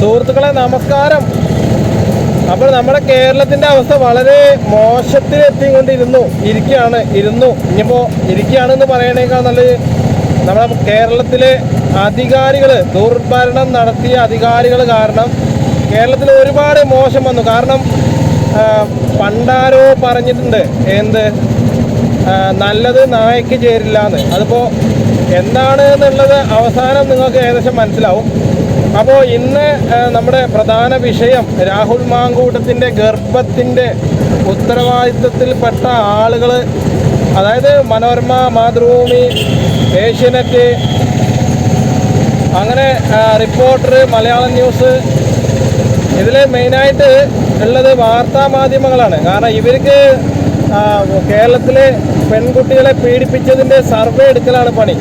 സുഹൃത്തുക്കളെ നമസ്കാരം. അപ്പോൾ നമ്മുടെ കേരളത്തിന്റെ അവസ്ഥ വളരെ മോശത്തിൽ എത്തിക്കൊണ്ടിരുന്നു ഇരിക്കുകയാണ് ഇരുന്നു. ഇനിയിപ്പോൾ ഇരിക്കുകയാണെന്ന് പറയണേക്കാൾ നല്ലത് നമ്മുടെ കേരളത്തിലെ അധികാരികൾ ദുർഭരണം നടത്തിയ അധികാരികൾ കാരണം കേരളത്തിൽ ഒരുപാട് മോശം വന്നു. കാരണം പണ്ടാരോ പറഞ്ഞിട്ടുണ്ട് എന്ത്? നല്ലത് നായക്ക് ചേരില്ല എന്ന് അതിപ്പോൾ എന്താണ് എന്നുള്ളത് അവസാനം നിങ്ങൾക്ക് ഏകദേശം മനസ്സിലാവും. അപ്പോൾ ഇന്ന് നമ്മുടെ പ്രധാന വിഷയം രാഹുൽ മാങ്കൂട്ടത്തിന്റെ ഗർഭത്തിന്റെ ഉത്തരവാദിത്വത്തിൽപ്പെട്ട ആളുകൾ അതായത് മനോരമ മാതൃഭൂമി ഏഷ്യനെറ്റ് അങ്ങനെ റിപ്പോർട്ടർ മലയാളം ന്യൂസ് ഇതിൽ മെയിനായിട്ട് ഉള്ളത് വാർത്താ മാധ്യമങ്ങളാണ്. കാരണം ഇവർക്ക് കേരളത്തിലെ പെൺകുട്ടികളെ പീഡിപ്പിച്ചതിന്റെ സർവേ എടുക്കലാണ് പണി.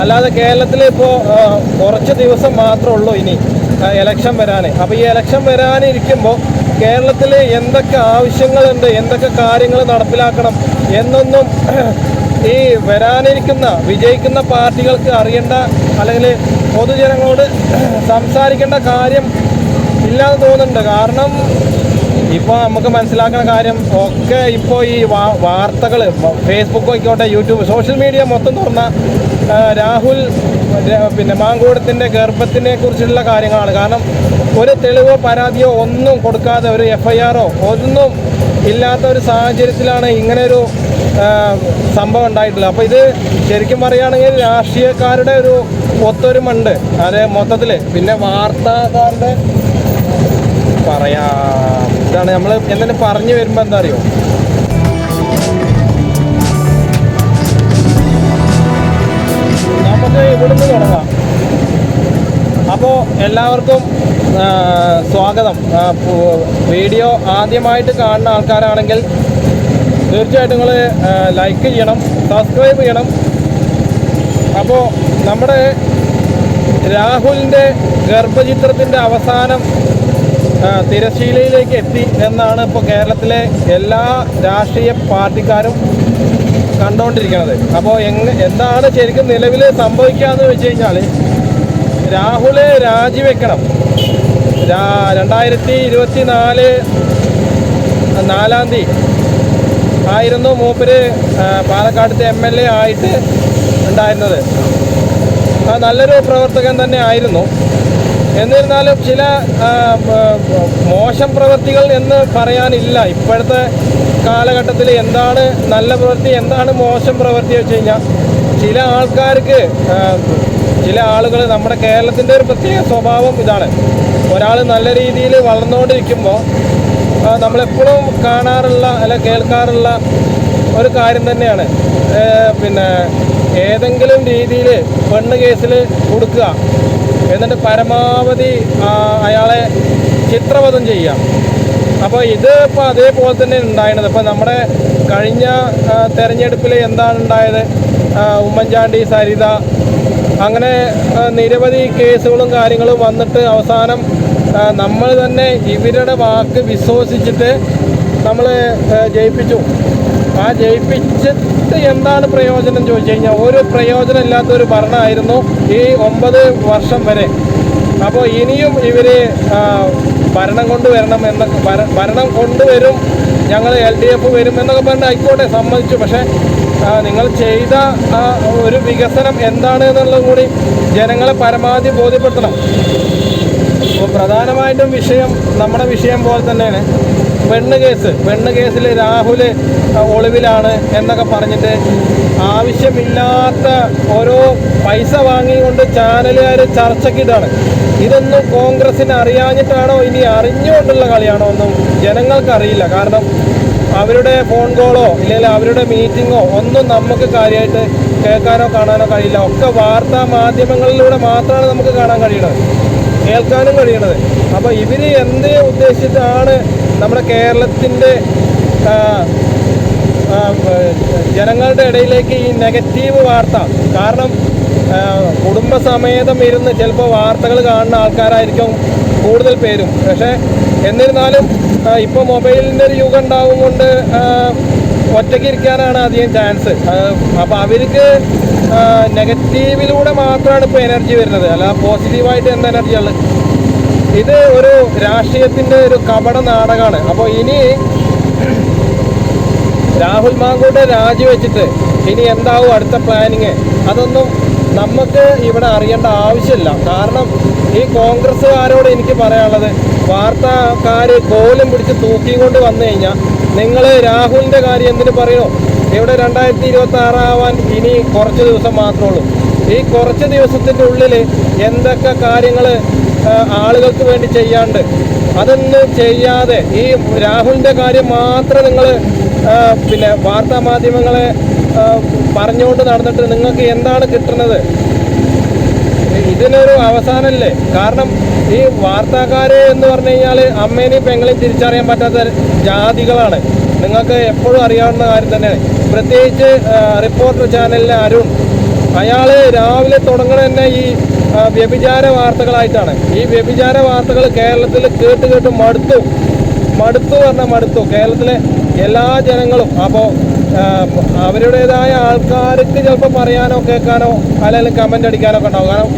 അല്ലാതെ കേരളത്തിൽ ഇപ്പോൾ കുറച്ച് ദിവസം മാത്രമേ ഉള്ളൂ ഇനി ഇലക്ഷൻ വരാൻ അപ്പോൾ ഈ ഇലക്ഷൻ വരാനിരിക്കുമ്പോൾ കേരളത്തിൽ എന്തൊക്കെ ആവശ്യങ്ങളുണ്ട് എന്തൊക്കെ കാര്യങ്ങൾ നടപ്പിലാക്കണം എന്നൊന്നും ഈ വരാനിരിക്കുന്ന വിജയിക്കുന്ന പാർട്ടികൾക്ക് അറിയേണ്ട അല്ലെങ്കിൽ പൊതുജനങ്ങളോട് സംസാരിക്കേണ്ട കാര്യം ഇല്ലാതെ തോന്നുന്നുണ്ട്. കാരണം ഇപ്പോൾ നമുക്ക് മനസ്സിലാക്കുന്ന കാര്യം ഒക്കെ ഇപ്പോൾ ഈ വാർത്തകൾ ഫേസ്ബുക്ക് ആയിക്കോട്ടെ യൂട്യൂബ് സോഷ്യൽ മീഡിയ മൊത്തം തുറന്ന രാഹുൽ പിന്നെ മാങ്കൂടത്തിന്റെ ഗർഭത്തിനെ കുറിച്ചുള്ള കാര്യങ്ങളാണ്. കാരണം ഒരു തെളിവോ പരാതിയോ ഒന്നും കൊടുക്കാതെ ഒരു എഫ് ഐ ആറോ ഒന്നും ഇല്ലാത്ത ഒരു സാഹചര്യത്തിലാണ് ഇങ്ങനെ ഒരു സംഭവം ഉണ്ടായിട്ടുള്ളത്. അപ്പോൾ ഇത് ശരിക്കും പറയുകയാണെങ്കിൽ രാഷ്ട്രീയക്കാരുടെ ഒരു ഒത്തൊരുമുണ്ട്. അത് മൊത്തത്തിൽ പിന്നെ വാർത്താക്കാരുടെ പറയാം. ഇതാണ് നമ്മൾ എന്തെങ്കിലും പറഞ്ഞു വരുമ്പോൾ എന്താ അറിയോ? നമുക്ക് ഇവിടുന്ന് തുടങ്ങാം. അപ്പോൾ എല്ലാവർക്കും സ്വാഗതം. വീഡിയോ ആദ്യമായിട്ട് കാണുന്ന ആൾക്കാരാണെങ്കിൽ തീർച്ചയായിട്ടും നിങ്ങൾ ലൈക്ക് ചെയ്യണം സബ്സ്ക്രൈബ് ചെയ്യണം. അപ്പോൾ നമ്മുടെ രാഹുലിന്റെ ഗർഭചിത്രത്തിന്റെ അവസാനം തിരശ്ശീലയിലേക്ക് എത്തി എന്നാണ് ഇപ്പോൾ കേരളത്തിലെ എല്ലാ രാഷ്ട്രീയ പാർട്ടിക്കാരും കണ്ടുകൊണ്ടിരിക്കുന്നത് അപ്പോൾ എങ്ങ എന്താണ് ശരിക്കും നിലവിൽ സംഭവിക്കാന്ന് വെച്ച് കഴിഞ്ഞാൽ രാഹുലെ രാജിവെക്കണം. രണ്ടായിരത്തി ഇരുപത്തി നാല് നാലാം തീയതി ആയിരുന്നു മൂപ്പര് പാലക്കാടത്തെ എം എൽ എ ആയിട്ട് ഉണ്ടായിരുന്നത്. നല്ലൊരു പ്രവർത്തകൻ തന്നെ ആയിരുന്നു. എന്നിരുന്നാലും ചില മോശം പ്രവൃത്തികൾ എന്ന് പറയാനില്ല. ഇപ്പോഴത്തെ കാലഘട്ടത്തിൽ എന്താണ് നല്ല പ്രവൃത്തി എന്താണ് മോശം പ്രവൃത്തി വെച്ച് കഴിഞ്ഞാൽ ചില ആൾക്കാർക്ക് ചില ആളുകൾ നമ്മുടെ കേരളത്തിന്റെ ഒരു പ്രത്യേക സ്വഭാവം ഇതാണ്. ഒരാൾ നല്ല രീതിയിൽ വളർന്നുകൊണ്ടിരിക്കുമ്പോൾ നമ്മളെപ്പോഴും കാണാറുള്ള അല്ല കേൾക്കാറുള്ള ഒരു കാര്യം തന്നെയാണ്. പിന്നെ ഏതെങ്കിലും രീതിയിൽ പെണ്ണ് കേസിൽ കൊടുക്കുക. എന്നിട്ട് പരമാവധി അയാളെ ചിത്രവധം ചെയ്യാം. അപ്പോൾ ഇത് ഇപ്പോൾ അതേപോലെ തന്നെ ഉണ്ടായിരുന്നത് ഇപ്പോൾ നമ്മുടെ കഴിഞ്ഞ തെരഞ്ഞെടുപ്പിൽ എന്താണ് ഉണ്ടായത്? ഉമ്മൻചാണ്ടി സരിത അങ്ങനെ നിരവധി കേസുകളും കാര്യങ്ങളും വന്നിട്ട് അവസാനം നമ്മൾ തന്നെ ഇവരുടെ വാക്ക് വിശ്വസിച്ചിട്ട് നമ്മൾ ജയിപ്പിച്ചു. ആ ജയിപ്പിച്ചിട്ട് എന്താണ് പ്രയോജനം ചോദിച്ചു കഴിഞ്ഞാൽ ഒരു പ്രയോജനം ഇല്ലാത്ത ഒരു ഭരണമായിരുന്നു ഈ ഒമ്പത് വർഷം വരെ. അപ്പോൾ ഇനിയും ഇവർ ഭരണം കൊണ്ടുവരണം എന്നൊക്കെ ഭര- ഭരണം കൊണ്ടുവരും. ഞങ്ങൾ എൽ ഡി എഫ് വരും എന്നൊക്കെ പറഞ്ഞ് ആയിക്കോട്ടെ സമ്മതിച്ചു. പക്ഷേ നിങ്ങൾ ചെയ്ത ഒരു വികസനം എന്താണ് എന്നുള്ളതും കൂടി ജനങ്ങളെ പരമാവധി ബോധ്യപ്പെടുത്തണം. പ്രധാനമായിട്ടും വിഷയം നമ്മുടെ വിഷയം പോലെ തന്നെയാണ്. പെണ്ണ് കേസ്. പെണ്ണ് കേസിൽ രാഹുൽ ഒളിവിലാണ് എന്നൊക്കെ പറഞ്ഞിട്ട് ആവശ്യമില്ലാത്ത ഓരോ പൈസ വാങ്ങിക്കൊണ്ട് ചാനലുകാർ ചർച്ചയ്ക്കിതാണ് ഇതൊന്നും കോൺഗ്രസിന് അറിയാഞ്ഞിട്ടാണോ ഇനി അറിഞ്ഞുകൊണ്ടുള്ള കളിയാണോ ഒന്നും ജനങ്ങൾക്കറിയില്ല. കാരണം അവരുടെ ഫോൺ കോളോ ഇല്ലെങ്കിൽ അവരുടെ മീറ്റിങ്ങോ ഒന്നും നമുക്ക് കാര്യമായിട്ട് കേൾക്കാനോ കാണാനോ കഴിയില്ല. ഒക്കെ വാർത്താ മാധ്യമങ്ങളിലൂടെ മാത്രമാണ് നമുക്ക് കാണാൻ കഴിയുന്നത്. കേൾക്കാനും കഴിയണത്. അപ്പോൾ ഇവർ എന്ത് ഉദ്ദേശിച്ചിട്ടാണ് നമ്മുടെ കേരളത്തിന്റെ ജനങ്ങളുടെ ഇടയിലേക്ക് ഈ നെഗറ്റീവ് വാർത്ത കാരണം കുടുംബസമേതം ഇരുന്ന് ചിലപ്പോൾ വാർത്തകൾ കാണുന്ന ആൾക്കാരായിരിക്കും കൂടുതൽ പേരും. പക്ഷേ എന്നിരുന്നാലും ഇപ്പോൾ മൊബൈലിന്റെ ഒരു യുഗം ഉണ്ടാവും കൊണ്ട് ഒറ്റയ്ക്ക് ഇരിക്കാനാണ് അധികം ചാൻസ് അപ്പോൾ അവർക്ക് നെഗറ്റീവിലൂടെ മാത്രമാണ് ഇപ്പോൾ എനർജി വരുന്നത്. അല്ല പോസിറ്റീവായിട്ട് എന്ത് എനർജിയാണ് ഇത് ഒരു രാഷ്ട്രീയത്തിന്റെ ഒരു കപട നാടകമാണ്. അപ്പോൾ ഇനി രാഹുൽ മാങ്കോട്ട് രാജിവെച്ചിട്ട് ഇനി എന്താവും അടുത്ത പ്ലാനിങ് അതൊന്നും നമുക്ക് ഇവിടെ അറിയേണ്ട ആവശ്യമില്ല. കാരണം ഈ കോൺഗ്രസ്സുകാരോട് എനിക്ക് പറയാനുള്ളത് വാർത്താക്കാർ കോലും പിടിച്ച് തൂക്കിയും കൊണ്ട് വന്നു കഴിഞ്ഞാൽ നിങ്ങൾ രാഹുലിന്റെ കാര്യം എന്തിനു പറയണോ? ഇവിടെ രണ്ടായിരത്തി ഇരുപത്തി ആറാവാൻ ഇനി കുറച്ച് ദിവസം മാത്രമേ ഉള്ളൂ ഈ കുറച്ച് ദിവസത്തിന്റെ ഉള്ളിൽ എന്തൊക്കെ കാര്യങ്ങൾ ആളുകൾക്ക് വേണ്ടി ചെയ്യാണ്ട് അതൊന്നും ചെയ്യാതെ ഈ രാഹുലിന്റെ കാര്യം മാത്രം നിങ്ങൾ പിന്നെ വാർത്താ മാധ്യമങ്ങളെ പറഞ്ഞുകൊണ്ട് നടന്നിട്ട് നിങ്ങൾക്ക് എന്താണ് കിട്ടുന്നത്? ഇതിനൊരു അവസാനമല്ലേ കാരണം ഈ വാർത്താക്കാര് എന്ന് പറഞ്ഞു കഴിഞ്ഞാൽ അമ്മേനെയും പെങ്ങളെയും തിരിച്ചറിയാൻ പറ്റാത്ത ജാതികളാണ്. നിങ്ങൾക്ക് എപ്പോഴും അറിയാവുന്ന കാര്യം തന്നെയാണ്. പ്രത്യേകിച്ച് റിപ്പോർട്ടർ ചാനലിലെ അരുൺ അയാൾ രാവിലെ തുടങ്ങണ തന്നെ ഈ വ്യഭിചാര വാർത്തകളായിട്ടാണ്. ഈ വ്യഭിചാര വാർത്തകൾ കേരളത്തിൽ കേട്ട് കേട്ട് മടുത്തു. മടുത്തു പറഞ്ഞാൽ മടുത്തു. കേരളത്തിലെ എല്ലാ ജനങ്ങളും. അപ്പോൾ അവരുടേതായ ആൾക്കാർക്ക് ചിലപ്പോൾ പറയാനോ കേൾക്കാനോ അല്ലെങ്കിൽ കമന്റ് അടിക്കാനോ ഉണ്ടാവും. കാരണം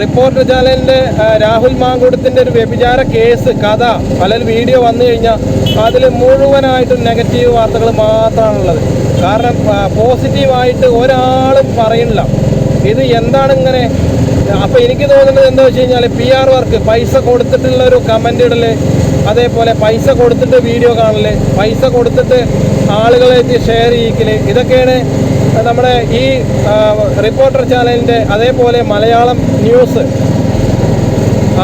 റിപ്പോർട്ടർ ചാനലിന്റെ രാഹുൽ മാങ്കുടത്തിന്റെ ഒരു വ്യഭിചാര കേസ് കഥ അല്ലെങ്കിൽ വീഡിയോ വന്നു കഴിഞ്ഞാൽ അതിൽ മുഴുവനായിട്ടും നെഗറ്റീവ് വാർത്തകൾ മാത്രമാണുള്ളത്. കാരണം പോസിറ്റീവായിട്ട് ഒരാളും പറയുന്നില്ല. ഇത് എന്താണ് ഇങ്ങനെ? അപ്പൊ എനിക്ക് തോന്നുന്നത് എന്താ വെച്ച് കഴിഞ്ഞാൽ പി ആർ വർക്ക് പൈസ കൊടുത്തിട്ടുള്ള ഒരു കമന്റ് ഇടൽ അതേപോലെ പൈസ കൊടുത്തിട്ട് വീഡിയോ കാണൽ പൈസ കൊടുത്തിട്ട് ആളുകളായിട്ട് ഷെയർ ചെയ്യിക്കൽ ഇതൊക്കെയാണ് നമ്മുടെ ഈ റിപ്പോർട്ടർ ചാനലിന്റെ അതേപോലെ മലയാളം ന്യൂസ്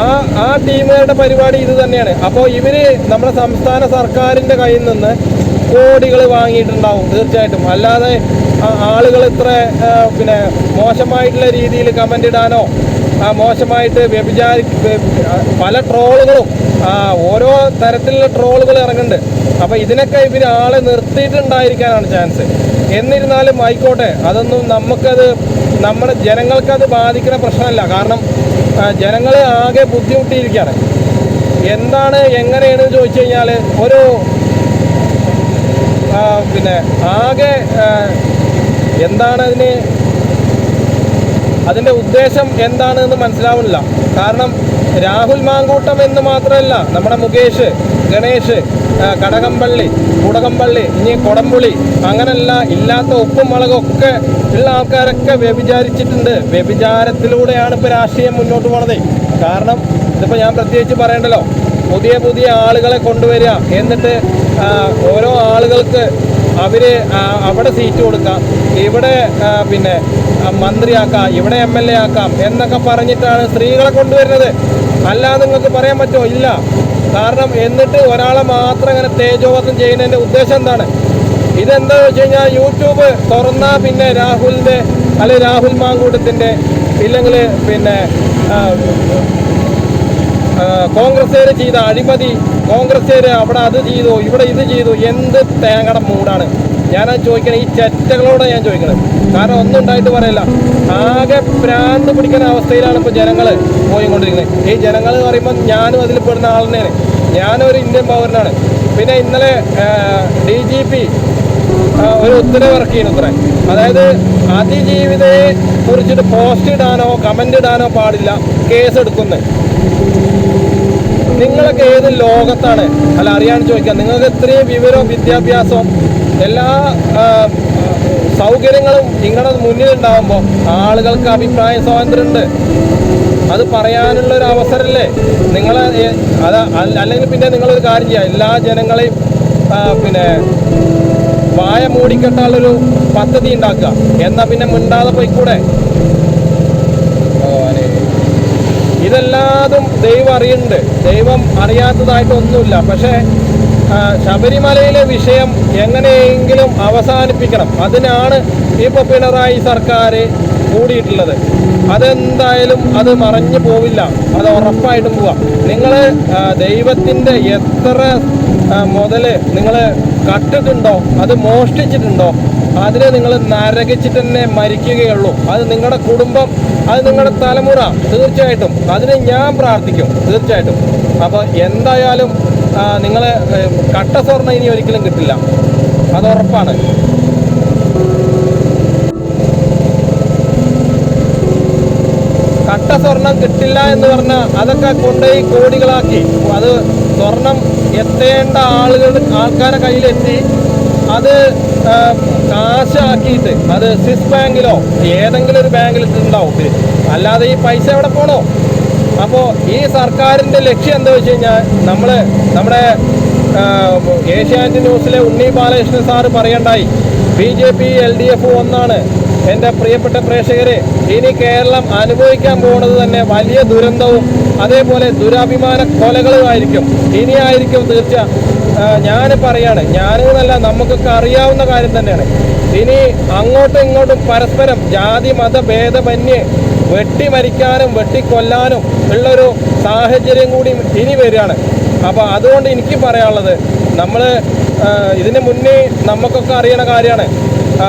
ആ ആ ടീമുകളുടെ പരിപാടി ഇത് തന്നെയാണ്. അപ്പോൾ ഇവർ നമ്മുടെ സംസ്ഥാന സർക്കാരിന്റെ കയ്യിൽ നിന്ന് കോടികൾ വാങ്ങിയിട്ടുണ്ടാവും തീർച്ചയായിട്ടും. അല്ലാതെ ആളുകൾ ഇത്ര പിന്നെ മോശമായിട്ടുള്ള രീതിയിൽ കമന്റ് ഇടാനോ മോശമായിട്ട് വ്യഭിചാരി പല ട്രോളുകളും ഓരോ തരത്തിലുള്ള ട്രോളുകൾ ഇറങ്ങുന്നുണ്ട്. അപ്പോൾ ഇതിനൊക്കെ ഇവർ ആളെ നിർത്തിയിട്ടുണ്ടായിരിക്കാനാണ് ചാൻസ് എന്നിരുന്നാലും ആയിക്കോട്ടെ അതൊന്നും നമുക്കത് നമ്മുടെ ജനങ്ങൾക്കത് ബാധിക്കുന്ന പ്രശ്നമല്ല. കാരണം ജനങ്ങളെ ആകെ ബുദ്ധിമുട്ടിയിരിക്കുകയാണ്. എന്താണ് എങ്ങനെയാണെന്ന് ചോദിച്ചു കഴിഞ്ഞാൽ ഒരു പിന്നെ ആകെ എന്താണ് അതിന് അതിന്റെ ഉദ്ദേശം എന്താണെന്ന് മനസ്സിലാവുന്നില്ല. കാരണം രാഹുൽ മാങ്കൂട്ടം എന്ന് മാത്രമല്ല നമ്മുടെ മുകേഷ് ഗണേഷ് കടകംപള്ളി കുടകംപള്ളി ഇനി കൊടംപുളി അങ്ങനല്ല ഇല്ലാത്ത ഉപ്പും മുളകൊക്കെ ഉള്ള ആൾക്കാരൊക്കെ വ്യഭിചാരിച്ചിട്ടുണ്ട്. വ്യഭിചാരത്തിലൂടെയാണ് ഇപ്പോൾ രാഷ്ട്രീയം മുന്നോട്ട് പോണത്. കാരണം ഇതിപ്പോൾ ഞാൻ പ്രത്യേകിച്ച് പറയണ്ടല്ലോ. പുതിയ പുതിയ ആളുകളെ കൊണ്ടുവരിക. എന്നിട്ട് ഓരോ ആളുകൾക്ക് അവർ ആ, അവിടെ സീറ്റ് കൊടുക്കാം. ഇവിടെ പിന്നെ മന്ത്രിയാക്കാം ഇവിടെ എം എൽ എ ആക്കാം എന്നൊക്കെ പറഞ്ഞിട്ടാണ് സ്ത്രീകളെ കൊണ്ടുവരുന്നത്. അല്ലാതെ നിങ്ങൾക്ക് പറയാൻ പറ്റുമോ? ഇല്ല. കാരണം എന്നിട്ട് ഒരാളെ മാത്രം ഇങ്ങനെ തേജോവധം ചെയ്യുന്നതിന്റെ ഉദ്ദേശം എന്താണ്? ഇതെന്താ വെച്ച് കഴിഞ്ഞാൽ യൂട്യൂബ് തുറന്നാൽ പിന്നെ രാഹുലിന്റെ അല്ലെ രാഹുൽ മാങ്കൂട്ടത്തിന്റെ ഇല്ലെങ്കിൽ പിന്നെ കോൺഗ്രസ്സുകാർ ചെയ്ത അഴിമതി കോൺഗ്രസ്സുകാർ അവിടെ അത് ചെയ്തു ഇവിടെ ഇത് ചെയ്തു എന്ത് തേങ്ങയുടെ മൂടാണ്? ഞാനത് ചോദിക്കണം ഈ ചെറ്റകളോട് ഞാൻ ചോദിക്കണം. കാരണം ഒന്നും ഉണ്ടായിട്ട് പറയില്ല. ആകെ ഭ്രാന്ത് പിടിക്കുന്ന അവസ്ഥയിലാണ് ഇപ്പോൾ ജനങ്ങൾ പോയിക്കൊണ്ടിരിക്കുന്നത്. ഈ ജനങ്ങൾ എന്ന് പറയുമ്പോൾ ഞാനും അതിൽ പെടുന്ന ആൾ തന്നെയാണ്. ഞാനൊരു ഇന്ത്യൻ പൗരനാണ്. പിന്നെ ഇന്നലെ ഡി ജി പി ഒരു ഉത്തരവ് ഇറക്കിയിരുന്നു ഇത്ര. അതായത് അതിജീവിതയെ കുറിച്ചിട്ട് പോസ്റ്റ് ഇടാനോ കമന്റ് ഇടാനോ പാടില്ല. കേസ് എടുക്കുന്നത് നിങ്ങളൊക്കെ ഏത് ലോകത്താണ്? അല്ല അറിയാൻ ചോദിക്കാം. നിങ്ങൾക്ക് ഇത്രയും വിവരവും വിദ്യാഭ്യാസവും എല്ലാ സൗകര്യങ്ങളും നിങ്ങളുടെ മുന്നിലുണ്ടാവുമ്പോൾ ആളുകൾക്ക് അഭിപ്രായ സ്വാതന്ത്ര്യമുണ്ട്. അത് പറയാനുള്ള ഒരു അവസരമല്ലേ നിങ്ങൾ അത് അല്ലെങ്കിൽ പിന്നെ നിങ്ങളൊരു കാര്യം ചെയ്യുക എല്ലാ ജനങ്ങളെയും പിന്നെ വായ മൂടിക്കെട്ടാനുള്ളൊരു പദ്ധതി ഉണ്ടാക്കുക. എന്നാൽ പിന്നെ മിണ്ടാതെ പോയിക്കൂടെ? ഇതെല്ലാതും ദൈവം അറിയുന്നുണ്ട്. ദൈവം അറിയാത്തതായിട്ടൊന്നുമില്ല. പക്ഷേ ശബരിമലയിലെ വിഷയം എങ്ങനെയെങ്കിലും അവസാനിപ്പിക്കണം. അതിനാണ് ഇപ്പോൾ പിണറായി സർക്കാർ കൂടിയിട്ടുള്ളത്. അതെന്തായാലും അത് മറഞ്ഞു പോവില്ല. അത് ഉറപ്പായിട്ടും പോവാം. നിങ്ങൾ ദൈവത്തിന്റെ എത്ര മുതൽ നിങ്ങൾ കട്ടിട്ടുണ്ടോ? അത് മോഷ്ടിച്ചിട്ടുണ്ടോ? അതിനെ നിങ്ങൾ നരകിച്ചിട്ട് തന്നെ മരിക്കുകയുള്ളൂ. അത് നിങ്ങളുടെ കുടുംബം അത് നിങ്ങളുടെ തലമുറ. തീർച്ചയായിട്ടും. അതിന് ഞാൻ പ്രാർത്ഥിക്കും. തീർച്ചയായിട്ടും. അപ്പോൾ എന്തായാലും നിങ്ങൾ കട്ട സ്വർണം ഇനി ഒരിക്കലും കിട്ടില്ല. അത് ഉറപ്പാണ്. കട്ട സ്വർണം കിട്ടില്ല എന്ന് പറഞ്ഞാൽ അതൊക്കെ കൊണ്ടുപോയി കോടികളാക്കി. അത് സ്വർണം എത്തേണ്ട ആളുകൾ ആൾക്കാരെ കയ്യിലെത്തി. അത് കാശാക്കിയിട്ട് അത് സ്വിസ് ബാങ്കിലോ ഏതെങ്കിലും ഒരു ബാങ്കിൽ ഉണ്ടാവും അല്ലാതെ ഈ പൈസ എവിടെ പോണോ? അപ്പോൾ ഈ സർക്കാരിന്റെ ലക്ഷ്യം എന്താ വെച്ച് കഴിഞ്ഞാൽ നമ്മൾ നമ്മുടെ ഏഷ്യാനെറ്റ് ന്യൂസിലെ Unni Balakrishnan sir പറയണ്ടായി B J P L D F ഒന്നാണ്. എന്റെ പ്രിയപ്പെട്ട പ്രേക്ഷകരെ ഇനി കേരളം അനുഭവിക്കാൻ പോകുന്നത് തന്നെ വലിയ ദുരന്തവും അതേപോലെ ദുരഭിമാന കൊലകളുമായിരിക്കും ഇനിയായിരിക്കും തീർച്ച ഞാൻ പറയാണ് ഞാനെന്നല്ല നമുക്കൊക്കെ അറിയാവുന്ന കാര്യം തന്നെയാണ്. ഇനി അങ്ങോട്ടും ഇങ്ങോട്ടും പരസ്പരം ജാതി മത ഭേദമന്യെ വെട്ടി മരിക്കാനും വെട്ടിക്കൊല്ലാനും ഉള്ളൊരു സാഹചര്യം കൂടി ഇനി വരികയാണ്. അപ്പോൾ അതുകൊണ്ട് എനിക്ക് പറയാനുള്ളത് നമ്മൾ ഇതിന് മുന്നേ നമുക്കൊക്കെ അറിയണ കാര്യമാണ്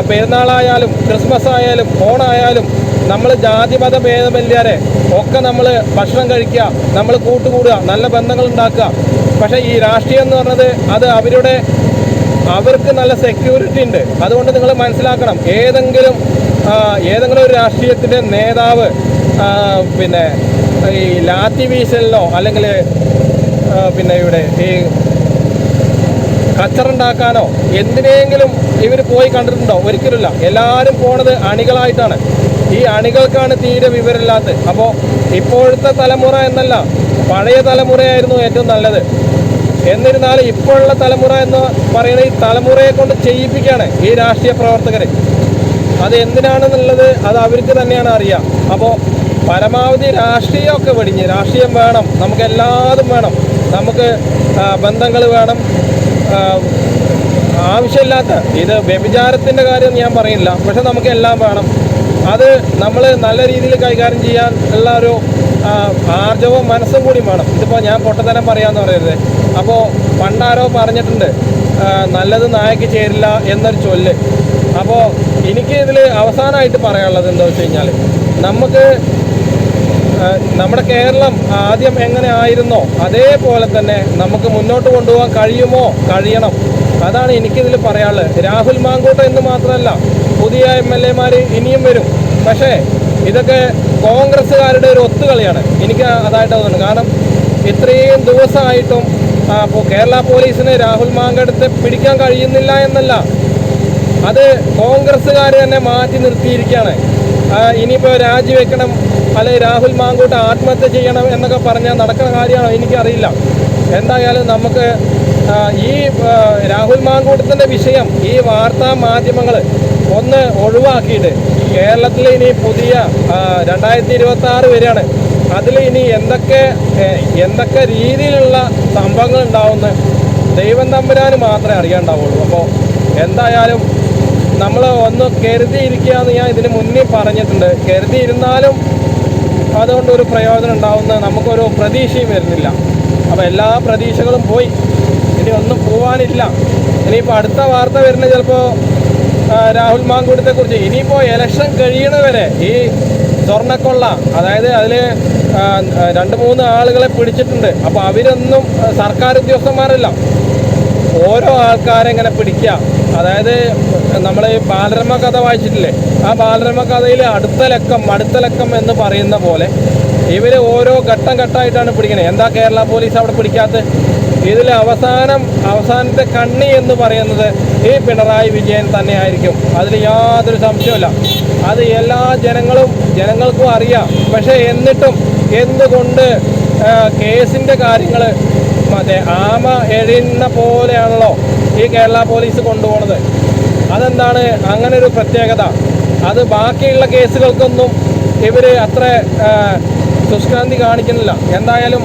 പെരുന്നാളായാലും ക്രിസ്മസ് ആയാലും ഓണായാലും നമ്മൾ ജാതി മത ഭേദമില്ലാതെ ഒക്കെ നമ്മൾ ഭക്ഷണം കഴിക്കുക നമ്മൾ കൂട്ടുകൂടുക നല്ല ബന്ധങ്ങൾ ഉണ്ടാക്കുക. പക്ഷേ ഈ രാഷ്ട്രീയം എന്ന് പറഞ്ഞത് അത് അവരുടെ അവർക്ക് നല്ല സെക്യൂരിറ്റി ഉണ്ട്. അതുകൊണ്ട് നിങ്ങൾ മനസ്സിലാക്കണം ഏതെങ്കിലും ഏതെങ്കിലും ഒരു രാഷ്ട്രീയത്തിന്റെ നേതാവ് പിന്നെ ഈ ലാത്തി വീശലിനോ അല്ലെങ്കിൽ പിന്നെ ഇവിടെ ഈ കച്ചറുണ്ടാക്കാനോ എന്തിനെങ്കിലും ഇവർ പോയി കണ്ടിട്ടുണ്ടോ? ഒരിക്കലുമില്ല. എല്ലാവരും പോണത് അണികളായിട്ടാണ്. ഈ അണികൾക്കാണ് തീരെ വിവരമില്ലാത്തത് അപ്പോൾ ഇപ്പോഴത്തെ തലമുറ എന്നല്ല പഴയ തലമുറയായിരുന്നു ഏറ്റവും നല്ലത്. എന്നിരുന്നാലും ഇപ്പോഴുള്ള തലമുറ എന്ന് പറയുന്ന ഈ തലമുറയെ കൊണ്ട് ചെയ്യിപ്പിക്കുകയാണ് ഈ രാഷ്ട്രീയ പ്രവർത്തകരെ. അത് എന്തിനാണെന്നുള്ളത് അത് അവർക്ക് തന്നെയാണ് അറിയാം. അപ്പോൾ പരമാവധി രാഷ്ട്രീയമൊക്കെ വെടിഞ്ഞ് രാഷ്ട്രീയം വേണം നമുക്ക് എല്ലാതും വേണം. നമുക്ക് ബന്ധങ്ങൾ വേണം ആവശ്യമില്ലാത്ത ഇത് വ്യഭിചാരത്തിന്റെ കാര്യം ഞാൻ പറയില്ല പക്ഷെ നമുക്ക് എല്ലാം വേണം. അത് നമ്മൾ നല്ല രീതിയിൽ കൈകാര്യം ചെയ്യാൻ ഉള്ള ഒരു ആർജവും മനസ്സും കൂടി വേണം. ഇതിപ്പോൾ ഞാൻ പൊട്ടത്തരം പറയാമെന്ന് പറയരുത്. അപ്പോൾ പണ്ടാരോ പറഞ്ഞിട്ടുണ്ട് നല്ലത് നായക്ക് ചേരില്ല എന്നൊരു ചൊല്ല്. അപ്പോൾ എനിക്ക് ഇതിൽ അവസാനമായിട്ട് പറയാനുള്ളത് എന്താ വെച്ച് കഴിഞ്ഞാൽ നമുക്ക് നമ്മുടെ കേരളം ആദ്യം എങ്ങനെ ആയിരുന്നോ അതേപോലെ തന്നെ നമുക്ക് മുന്നോട്ട് കൊണ്ടുപോകാൻ കഴിയുമോ കഴിയണം. അതാണ് എനിക്കിതിൽ പറയാനുള്ളത്. രാഹുൽ മാങ്കൂട്ടം എന്ന് മാത്രമല്ല പുതിയ എം എൽ എമാർ ഇനിയും വരും. പക്ഷേ ഇതൊക്കെ കോൺഗ്രസ്സുകാരുടെ ഒരു ഒത്തുകളിയാണ്. എനിക്ക് അതായിട്ട് തോന്നുന്നു. കാരണം ഇത്രയും ദിവസമായിട്ടും അപ്പോൾ കേരള പോലീസിന് രാഹുൽ മാങ്കടത്തെ പിടിക്കാൻ കഴിയുന്നില്ല എന്നല്ല. അത് കോൺഗ്രസ്സുകാർ തന്നെ മാറ്റി നിർത്തിയിരിക്കുകയാണ്. ഇനിയിപ്പോൾ രാജിവെക്കണം അല്ലെങ്കിൽ രാഹുൽ മാങ്കൂട്ട് ആത്മഹത്യ ചെയ്യണം എന്നൊക്കെ പറഞ്ഞാൽ നടക്കുന്ന കാര്യമാണോ? എനിക്കറിയില്ല. എന്തായാലും നമുക്ക് ഈ രാഹുൽ മാങ്കൂട്ടത്തിന്റെ വിഷയം ഈ വാർത്താ മാധ്യമങ്ങൾ ഒന്ന് ഒഴിവാക്കിയിട്ട് കേരളത്തിൽ ഇനി പുതിയ രണ്ടായിരത്തി ഇരുപത്തി ആറ് വരെയാണ്. അതിൽ ഇനി എന്തൊക്കെ എന്തൊക്കെ രീതിയിലുള്ള സംഭവങ്ങൾ ഉണ്ടാവുന്ന ദൈവം തമ്പുരാന് മാത്രമേ അറിയാണ്ടാവുള്ളൂ അപ്പോൾ എന്തായാലും നമ്മൾ ഒന്ന് കരുതിയിരിക്കുക എന്ന് ഞാൻ ഇതിന് മുന്നേ പറഞ്ഞിട്ടുണ്ട്. കരുതിയിരുന്നാലും അതുകൊണ്ട് ഒരു പ്രയോജനം ഉണ്ടാവുന്ന നമുക്കൊരു പ്രതീക്ഷയും വരുന്നില്ല. അപ്പോൾ എല്ലാ പ്രതീക്ഷകളും പോയി. ഇനി ഒന്നും പോവാനില്ല. ഇനിയിപ്പോൾ അടുത്ത വാർത്ത വരുന്നത് ചിലപ്പോൾ രാഹുൽ മാങ്കൂട്ടത്തെക്കുറിച്ച് ഇനിയിപ്പോൾ ഇലക്ഷൻ കഴിയണവരെ ഈ സ്വർണക്കൊള്ള അതായത് അതിൽ രണ്ട് മൂന്ന് ആളുകളെ പിടിച്ചിട്ടുണ്ട്. അപ്പോൾ അവരൊന്നും സർക്കാർ ഉദ്യോഗസ്ഥന്മാരല്ല. ഓരോ ആൾക്കാരെ ഇങ്ങനെ പിടിക്കുക. അതായത് നമ്മൾ ഈ ബാലരമ കഥ വായിച്ചിട്ടില്ലേ? ആ ബാലരമ കഥയിൽ അടുത്ത ലക്കം അടുത്ത ലക്കം എന്ന് പറയുന്ന പോലെ ഇവർ ഓരോ ഘട്ടം ഘട്ടമായിട്ടാണ് പിടിക്കുന്നത് എന്താ കേരള പോലീസ് അവിടെ പിടിക്കാത്തത് ഇതിൽ അവസാനം അവസാനത്തെ കണ്ണി എന്ന് പറയുന്നത് ഈ പിണറായി വിജയൻ തന്നെയായിരിക്കും. അതിൽ യാതൊരു സംശയമില്ല അത് എല്ലാ ജനങ്ങളും ജനങ്ങൾക്കും അറിയാം. പക്ഷേ എന്നിട്ടും എന്തുകൊണ്ട് കേസിന്റെ കാര്യങ്ങൾ മറ്റേ ആമ എഴുന്ന പോലെയാണല്ലോ ഈ കേരള പോലീസ് കൊണ്ടുപോകുന്നത് അതെന്താണ്? അങ്ങനെ ഒരു പ്രത്യേകത. അത് ബാക്കിയുള്ള കേസുകൾക്കൊന്നും ഇവർ അത്ര സുഷ്കാന്തി കാണിക്കുന്നില്ല. എന്തായാലും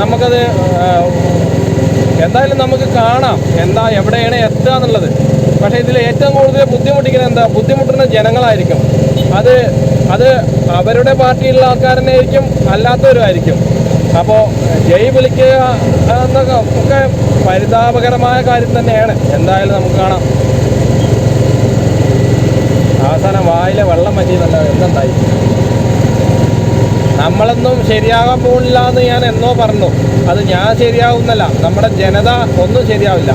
നമുക്കത് എന്തായാലും നമുക്ക് കാണാം എന്താ എവിടെയാണ് എത്തുക എന്നുള്ളത്. പക്ഷേ ഇതിൽ ഏറ്റവും കൂടുതൽ ബുദ്ധിമുട്ടിക്കുന്നത് എന്താ ബുദ്ധിമുട്ടുന്ന ജനങ്ങളായിരിക്കും. അത് അത് അവരുടെ പാർട്ടിയിലുള്ള ആൾക്കാരെന്നെ ആയിരിക്കും അല്ലാത്തവരുമായിരിക്കും. അപ്പോൾ ജയ് വിളിക്കുക എന്നൊക്കെ ഒക്കെ പരിതാപകരമായ കാര്യം തന്നെയാണ്. എന്തായാലും നമുക്ക് കാണാം. അവസാനം വായിലെ വെള്ളം പറ്റിയതല്ല എന്തുണ്ടായി നമ്മളൊന്നും ശരിയാകാൻ പോകുന്നില്ല എന്ന് ഞാൻ എന്നോ പറഞ്ഞു. അത് ഞാൻ ശരിയാവുന്നല്ല. നമ്മുടെ ജനത ഒന്നും ശരിയാവില്ല.